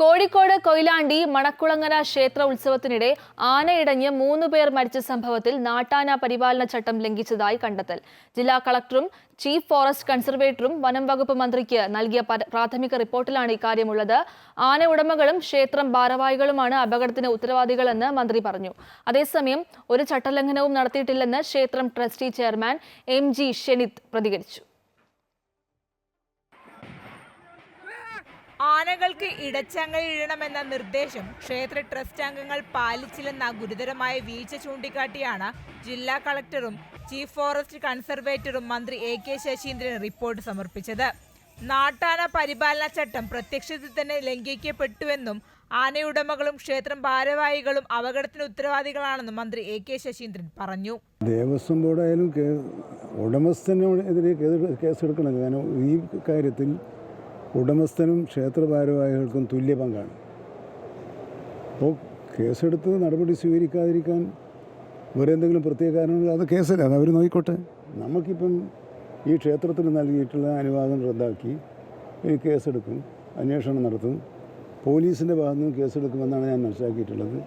കോഴിക്കോട് കൊയിലാണ്ടി മണക്കുളങ്ങര ക്ഷേത്ര ഉത്സവത്തിനിടെ ആനയിടഞ്ഞ് മൂന്ന് പേർ മരിച്ച സംഭവത്തിൽ നാട്ടാന പരിപാലന ചട്ടം ലംഘിച്ചതായി കണ്ടെത്തൽ. ജില്ലാ കളക്ടറും ചീഫ് ഫോറസ്റ്റ് കൺസർവേറ്ററും വനം വകുപ്പ് മന്ത്രിക്ക് നൽകിയ പ്രാഥമിക റിപ്പോർട്ടിലാണ് ഇക്കാര്യമുള്ളത്. ആന ഉടമകളും ക്ഷേത്രം ഭാരവാഹികളുമാണ് അപകടത്തിന് ഉത്തരവാദികളെന്ന് മന്ത്രി പറഞ്ഞു. അതേസമയം ഒരു ചട്ടലംഘനവും നടത്തിയിട്ടില്ലെന്ന് ക്ഷേത്രം trustee chairman M G Shenith പ്രതികരിച്ചു. ആനകൾക്ക് ഇടച്ചങ്ങലിടണമെന്ന നിർദ്ദേശം ക്ഷേത്ര ട്രസ്റ്റ് അംഗങ്ങൾ പാലിച്ചില്ലെന്ന ഗുരുതരമായ വീഴ്ച ചൂണ്ടിക്കാട്ടിയാണ് ജില്ലാ കളക്ടറും ചീഫ് ഫോറസ്റ്റ് കൺസർവേറ്ററും മന്ത്രി എ കെ ശശീന്ദ്രൻ റിപ്പോർട്ട് സമർപ്പിച്ചത്. നാട്ടാന പരിപാലന ചട്ടം പ്രത്യക്ഷത്തിൽ തന്നെ ലംഘിക്കപ്പെട്ടുവെന്നും ആനയുടമകളും ക്ഷേത്രം ഭാരവാഹികളും അപകടത്തിന് ഉത്തരവാദികളാണെന്നും മന്ത്രി എ കെ ശശീന്ദ്രൻ പറഞ്ഞു. ദേവസ്വം ബോർഡായാലും ഉടമസ്ഥനെതിരെ കേസ് കേസെടുക്കണം കാരണം ഈ കാര്യത്തിൽ ഉടമസ്ഥനും ക്ഷേത്ര ഭാരവാഹികൾക്കും തുല്യ പങ്കാണ്. അപ്പോൾ കേസെടുത്ത് നടപടി സ്വീകരിക്കാതിരിക്കാൻ വേറെ എന്തെങ്കിലും പ്രത്യേക കാരണങ്ങൾ അത് കേസല്ല അത് അവർ നോക്കിക്കോട്ടെ. നമുക്കിപ്പം ഈ ക്ഷേത്രത്തിന് നൽകിയിട്ടുള്ള അനുവാദം റദ്ദാക്കി കേസെടുക്കും അന്വേഷണം നടത്തും പോലീസിന്റെ ഭാഗത്തു നിന്ന് കേസെടുക്കുമെന്നാണ് ഞാൻ മനസ്സിലാക്കിയിട്ടുള്ളത്.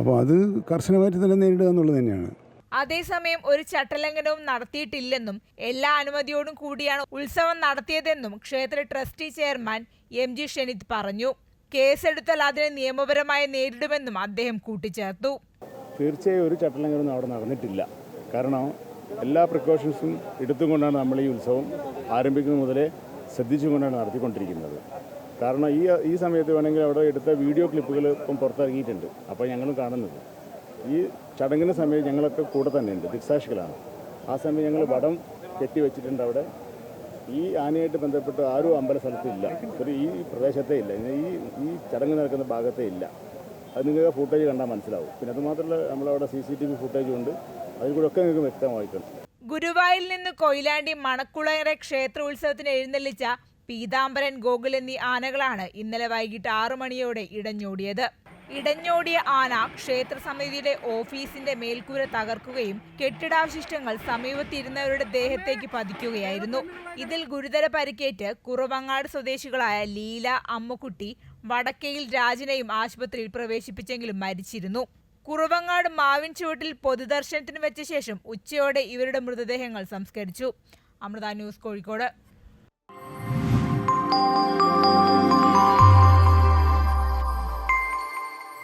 അപ്പോൾ അത് കർശനമായിട്ട് തന്നെ നേരിടുക എന്നുള്ളത് തന്നെയാണ്. അതേസമയം ഒരു ചട്ടലംഘനവും നടത്തിയിട്ടില്ലെന്നും എല്ലാ അനുമതിയോടും കൂടിയാണ് ഉത്സവം നടത്തിയതെന്നും ക്ഷേത്ര trustee chairman M G Shenith പറഞ്ഞു. കേസെടുത്താൽ അതിനെ നിയമപരമായി നേരിടുമെന്നും അദ്ദേഹം കൂട്ടിച്ചേർത്തു. തീർച്ചയായും ഒരു ചട്ടലംഘനവും അവിടെ നടന്നിട്ടില്ല. കാരണം എല്ലാ പ്രിക്കോഷൻസും എടുത്തുകൊണ്ടാണ് നമ്മൾ ഈ ഉത്സവം ആരംഭിക്കുന്നത് മുതലേ ശ്രദ്ധിച്ചുകൊണ്ടാണ് നടത്തിക്കൊണ്ടിരിക്കുന്നത്. കാരണം ഈ ഈ സമയത്ത് വേണമെങ്കിൽ അവിടെ എടുത്ത വീഡിയോ ക്ലിപ്പുകൾ ഇപ്പം പുറത്തിറങ്ങിയിട്ടുണ്ട്. അപ്പോൾ ഞങ്ങളും കാണുന്നത്. ഈ ചടങ്ങിന് സമയം ഞങ്ങളൊക്കെ കൂടെ തന്നെയുണ്ട്. ദിക്സാക്ഷികളാണ് ആ സമയം ഞങ്ങൾ വടം കെട്ടി വെച്ചിട്ടുണ്ട് അവിടെ. ഈ ആനയായിട്ട് ബന്ധപ്പെട്ട് ആരും അമ്പല സ്ഥലത്ത് ഇല്ല ഒരു ഈ പ്രദേശത്തേ ഇല്ല. ഈ ഈ ചടങ്ങ് നടക്കുന്ന ഭാഗത്തേ ഇല്ല. അത് നിങ്ങൾക്ക് ഫുട്ടേജ് കണ്ടാൽ മനസ്സിലാവും. പിന്നെ അത് മാത്രമല്ല നമ്മളവിടെ സി സി ടി വി ഫുട്ടേജും ഉണ്ട്. അതിൽ കൂടെ ഒക്കെ നിങ്ങൾക്ക് വ്യക്തമായിട്ടുണ്ട്. ഗുരുവായൂരിൽ നിന്ന് കൊയിലാണ്ടി മണക്കുളയറെ ക്ഷേത്ര ഉത്സവത്തിന് എഴുന്നള്ളിച്ച പീതാംബരൻ ഗോകുൽ എന്നീ ആനകളാണ് ഇന്നലെ വൈകിട്ട് ആറു മണിയോടെ ഇടഞ്ഞോടിയത്. ഇടഞ്ഞോടിയ ആന ക്ഷേത്ര സമിതിയുടെ ഓഫീസിന്റെ മേൽക്കൂര തകർക്കുകയും കെട്ടിടാവശിഷ്ടങ്ങൾ സമീപത്തിരുന്നവരുടെ ദേഹത്തേക്ക് പതിക്കുകയായിരുന്നു. ഇതിൽ ഗുരുതര പരിക്കേറ്റ് കുറവങ്ങാട് സ്വദേശികളായ ലീല അമ്മുക്കുട്ടി വടക്കയിൽ രാജനെയും ആശുപത്രിയിൽ പ്രവേശിപ്പിച്ചെങ്കിലും മരിച്ചിരുന്നു. കുറവങ്ങാട് മാവിൻ ചുവട്ടിൽ പൊതുദർശനത്തിന് വെച്ച ശേഷം ഉച്ചയോടെ ഇവരുടെ മൃതദേഹങ്ങൾ സംസ്കരിച്ചു. അമൃത ന്യൂസ് കോഴിക്കോട്.